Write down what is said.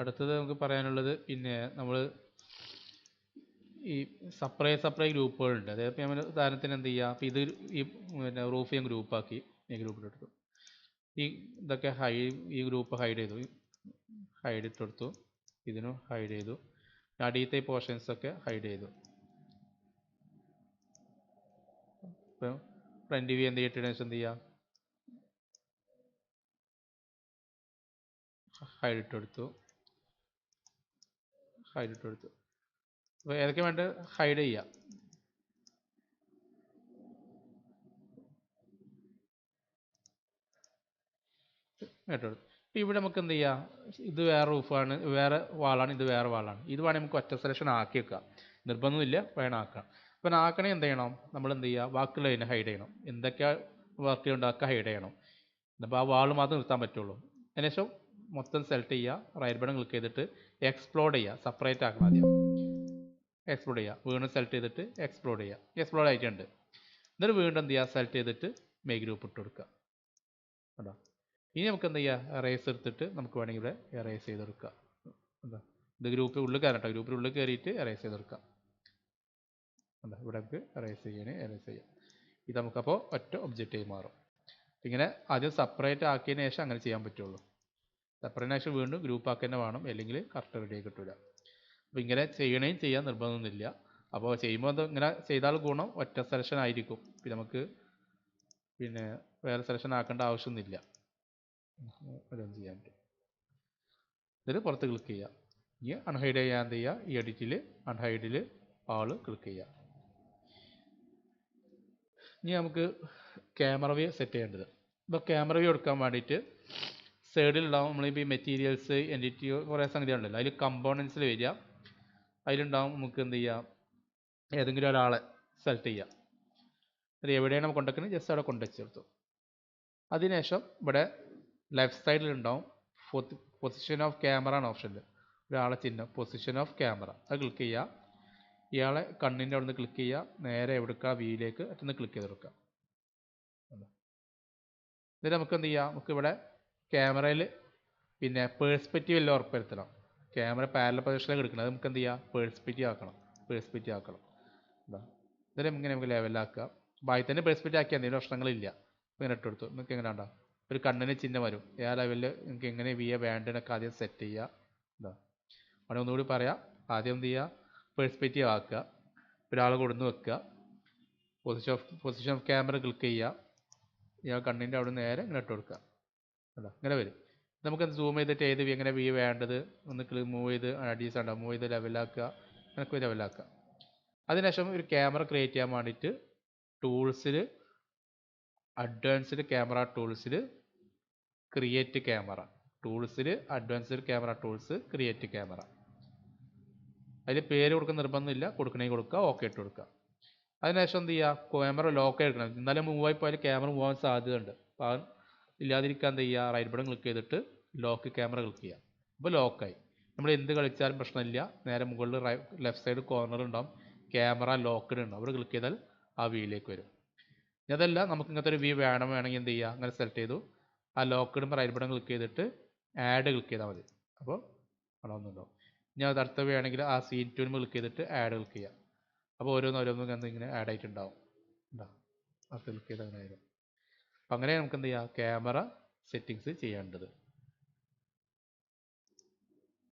അടുത്തത് നമുക്ക് പറയാനുള്ളത് പിന്നെ നമ്മൾ ഈ സപ്ലൈ സപ്ലൈ ഗ്രൂപ്പുകളുണ്ട്. അതായത് ഇപ്പം നമ്മൾ ഉദാഹരണത്തിന് എന്ത് ചെയ്യുക? അപ്പോൾ ഇത് ഈ പിന്നെ റൂഫ് ഞാൻ ഗ്രൂപ്പാക്കി ഈ ഗ്രൂപ്പിലെടുത്തു ഈ ഇതൊക്കെ ഹൈ ഈ ഗ്രൂപ്പ് ഹൈഡ് ചെയ്തു. ഹൈഡ് ഇട്ട് കൊടുത്തു. ഇതിനും ഹൈഡ് ചെയ്തു. അടിയത്തെ പോർഷൻസ് ഒക്കെ ഹൈഡ് ചെയ്തു. ഇപ്പം ഫ്രണ്ട് വ്യൂ എന്ത് ചെയ്തിട്ട് എന്ത് ചെയ്യുക? ഹൈഡ് ഇട്ട് കൊടുത്തു. ഹൈഡ് ഇട്ട് കൊടുത്തു. അപ്പോൾ ഏതൊക്കെ വേണ്ട? ഹൈഡ് കേട്ടോ ഇപ്പോൾ ഇവിടെ നമുക്ക് എന്ത് ചെയ്യാം? ഇത് വേറെ റൂഫാണ് വേറെ വാളാണ് ഇത് വേറെ വാളാണ് ഇത് വേണമെങ്കിൽ നമുക്ക് ഒറ്റ സെലക്ഷൻ ആക്കി വെക്കാം. നിർബന്ധമില്ല വേണം ആക്കാം. അപ്പം ആക്കണേ എന്ത് ചെയ്യണം? നമ്മൾ എന്ത് ചെയ്യുക ബാക്കിയുള്ള അതിനെ ഹൈഡ് ചെയ്യണം. എന്തൊക്കെ വർക്ക് ഉണ്ടാക്കുക? ഹൈഡ് ചെയ്യണം. അപ്പോൾ ആ വാൾ മാത്രം നിർത്താൻ പറ്റുള്ളൂ. അതിനുശേഷം മൊത്തം സെലക്ട് ചെയ്യുക റൈറ്റ് ബട്ടൺ ക്ലിക്ക് ചെയ്തിട്ട് എക്സ്പ്ലോഡ് ചെയ്യുക സെപ്പറേറ്റ് ആക്കണം ആദ്യം. എക്സ്പ്ലോഡ് ചെയ്യുക. വീണ്ടും സെലക്ട് ചെയ്തിട്ട് എക്സ്പ്ലോഡ് ചെയ്യുക. എക്സ്പ്ലോഡ് ആയിട്ടുണ്ട്. എന്നിട്ട് വീണ്ടും എന്ത് ചെയ്യുക? സെലക്ട് ചെയ്തിട്ട് മേ ഗ്രൂപ്പ് ഇട്ട് കൊടുക്കുക. കേട്ടോ ഇനി നമുക്ക് എന്ത് ചെയ്യുക? എറേസ് എടുത്തിട്ട് നമുക്ക് വേണമെങ്കിൽ ഇവിടെ എറേസ് ചെയ്തെടുക്കുക എന്താ ഇത് ഗ്രൂപ്പ് ഉള്ളിൽ കയറട്ടോ ഗ്രൂപ്പിൽ ഉള്ളിൽ കയറിയിട്ട് എറേസ് ചെയ്തെടുക്കാം എന്താ ഇവിടെ നമുക്ക് എറേസ് ചെയ്യാൻ എറേസ് ചെയ്യാം. ഇത് നമുക്കപ്പോൾ ഒറ്റ ഒബ്ജക്റ്റായി മാറും. ഇങ്ങനെ ആദ്യം സെപ്പറേറ്റ് ആക്കിയതിന് ശേഷം അങ്ങനെ ചെയ്യാൻ പറ്റുള്ളൂ. സെപ്പറേറ്റ് ശേഷം വീണ്ടും ഗ്രൂപ്പ് ആക്കി തന്നെ വേണം. അല്ലെങ്കിൽ കറക്റ്റ് റെഡി ആയി കിട്ടില്ല അപ്പോൾ ഇങ്ങനെ ചെയ്യണേയും ചെയ്യാൻ നിർബന്ധമൊന്നുമില്ല. അപ്പോൾ ചെയ്യുമ്പോൾ ഇങ്ങനെ ചെയ്താൽ ഗുണം ഒറ്റ സെലക്ഷൻ ആയിരിക്കും. പിന്നെ നമുക്ക് പിന്നെ വേറെ സെലക്ഷൻ ആക്കേണ്ട ആവശ്യമൊന്നുമില്ല. അതൊന്നും ചെയ്യാൻ പറ്റും. ഇതിൽ പുറത്ത് ക്ലിക്ക് ചെയ്യുക. ഇനി അൺഹൈഡ് ചെയ്യാൻ എന്ത് ചെയ്യുക? ഈ എഡിറ്റിൽ അൺഹൈഡിൽ ആൾ ക്ലിക്ക് ചെയ്യുക. ഇനി നമുക്ക് ക്യാമറ വ്യൂ സെറ്റ് ചെയ്യേണ്ടത്. അപ്പോൾ ക്യാമറ വ്യൂ എടുക്കാൻ വേണ്ടിയിട്ട് സൈഡിലുണ്ടാവും നമ്മളിപ്പോൾ ഈ മെറ്റീരിയൽസ് എന്റിറ്റി കുറേ സംഗതി ഉണ്ടല്ലോ അതിൽ കമ്പോണൻസിൽ വരിക. അതിലുണ്ടാവും നമുക്ക് എന്ത് ചെയ്യാം? ഏതെങ്കിലും ഒരാളെ സെലക്ട് ചെയ്യാം. അത് എവിടെയാണ് നമ്മൾ കൊണ്ടുവയ്ക്കുന്നത് ജസ്റ്റ് അവിടെ കൊണ്ടുവച്ച് ചേർത്തു അതിനുശേഷം ഇവിടെ ലെഫ്റ്റ് സൈഡിലുണ്ടാവും പൊസിഷൻ ഓഫ് ക്യാമറ ആണ് ഓപ്ഷനിൽ ഒരാളെ ചിഹ്നം പൊസിഷൻ ഓഫ് ക്യാമറ അത് ക്ലിക്ക് ചെയ്യുക ഇയാളെ കണ്ണിന്റെ അവിടെ നിന്ന് ക്ലിക്ക് ചെയ്യുക നേരെ എവിടുക്ക? വീയിലേക്ക് അറ്റന്ന് ക്ലിക്ക് ചെയ്ത് കൊടുക്കുക. എന്നിട്ട് നമുക്ക് എന്ത് ചെയ്യാം? നമുക്ക് ഇവിടെ ക്യാമറയിൽ പിന്നെ പേഴ്സ്പെക്റ്റീവ് എല്ലാം ഉറപ്പുവരുത്തണം. ക്യാമറ പാരല പൊസിഷനിലേക്ക് എടുക്കണം അത് നമുക്ക് എന്ത് ചെയ്യാം? പേഴ്സ്പെക്റ്റീവ് ആക്കണം. പേഴ്സ്പെക്റ്റീവ് ആക്കണം. എന്താ ഇതിലും ഇങ്ങനെ നമുക്ക് ലെവലാക്കുക ബായി തന്നെ പേഴ്സ്പെക്റ്റീവ് ആക്കിയാൽ എന്തെങ്കിലും പ്രശ്നങ്ങളില്ല ഇങ്ങനെ ഇട്ട് കൊടുത്തു നിങ്ങൾക്ക് എങ്ങനെ ഉണ്ടാ ഒരു കണ്ണിന് ചിഹ്നം വരും. ഏ ലെവലിൽ നിങ്ങൾക്ക് എങ്ങനെ വിയ വേണ്ടതിനൊക്കെ ആദ്യം സെറ്റ് ചെയ്യുക. എന്താ അവിടെ ഒന്നുകൂടി പറയാം. ആദ്യം എന്ത് ചെയ്യുക? പേഴ്സ്പെക്റ്റീവ് ആക്കുക. ഒരാൾ കൊടുന്ന് വെക്കുക. Position of position of camera click ചെയ്യുക. ഇയാൾ കണ്ണിന്റെ അവിടെ നേരെ ഇങ്ങനെ ഇട്ട് കൊടുക്കുക അല്ല ഇങ്ങനെ വരും. നമുക്ക് സൂം ചെയ്തിട്ട് ഏത് എങ്ങനെ വ്യൂ വേണ്ടത് ഒന്ന് ക്ലി മൂവ് ചെയ്ത് അഡീസ് ഉണ്ടോ മൂവ് ചെയ്ത് ലെവലാക്കുക എനിക്ക് ലെവലാക്കുക അതിനുശേഷം ഒരു ക്യാമറ ക്രിയേറ്റ് ചെയ്യാൻ വേണ്ടിയിട്ട് ടൂൾസിൽ അഡ്വാൻസ്ഡ് ക്യാമറ ടൂൾസിൽ create camera ടൂൾസിൽ advanced camera tools create camera അതിൽ പേര് കൊടുക്കുന്ന നിർബന്ധമില്ല. കൊടുക്കണമെങ്കിൽ കൊടുക്കുക. ഓക്കെ ഇട്ട് കൊടുക്കുക. അതിനുശേഷം എന്ത് ചെയ്യുക? ക്യാമറ ലോക്ക് എടുക്കണം. എന്നാലും മൂവായി പോയാൽ ക്യാമറ മൂവാൻ സാധ്യതയുണ്ട്. അപ്പോൾ അത് ഇല്ലാതിരിക്കാൻ തയ്യാ റൈറ്റ് ബട്ടൺ ക്ലിക്ക് ചെയ്തിട്ട് ലോക്ക് ക്യാമറ ക്ലിക്ക് ചെയ്യാം. അപ്പോൾ ലോക്കായി നമ്മൾ എന്ത് കളിച്ചാലും പ്രശ്നമില്ല. നേരെ മുകളിൽ ലെഫ്റ്റ് സൈഡ് കോർണർ ഉണ്ടാവും ക്യാമറ ലോക്ക്ഡ് ഉണ്ടാവും അവിടെ ക്ലിക്ക് ചെയ്താൽ ആ വ്യൂയിലേക്ക് വരും. അതല്ല നമുക്ക് ഇങ്ങനത്തെ ഒരു വ്യൂ വേണം വേണമെങ്കിൽ എന്ത് ചെയ്യുക അങ്ങനെ സെലക്ട് ചെയ്തു. ആ ലോക്ക്ഡ് റൈറ്റ് ബട്ടൺ ക്ലിക്ക് ചെയ്തിട്ട് ആഡ് ക്ലിക്ക് ചെയ്താൽ മതി. അപ്പോൾ അവിടെ ഇനി അത് അടുത്ത വേണമെങ്കിൽ ആ സീൻ ട്യൂൺ ക്ലിക്ക് ചെയ്തിട്ട് ആഡ് ക്ലിക്ക് ചെയ്യാം. അപ്പോൾ ഓരോന്നോരോന്നും ഇങ്ങനെ ആഡ് ആയിട്ടുണ്ടാവും. അത് ക്ലിക്ക് ചെയ്ത് അങ്ങനെ ആയിരുന്നു അപ്പം അങ്ങനെ നമുക്ക് എന്ത് ചെയ്യാം ക്യാമറ സെറ്റിങ്സ് ചെയ്യേണ്ടത്.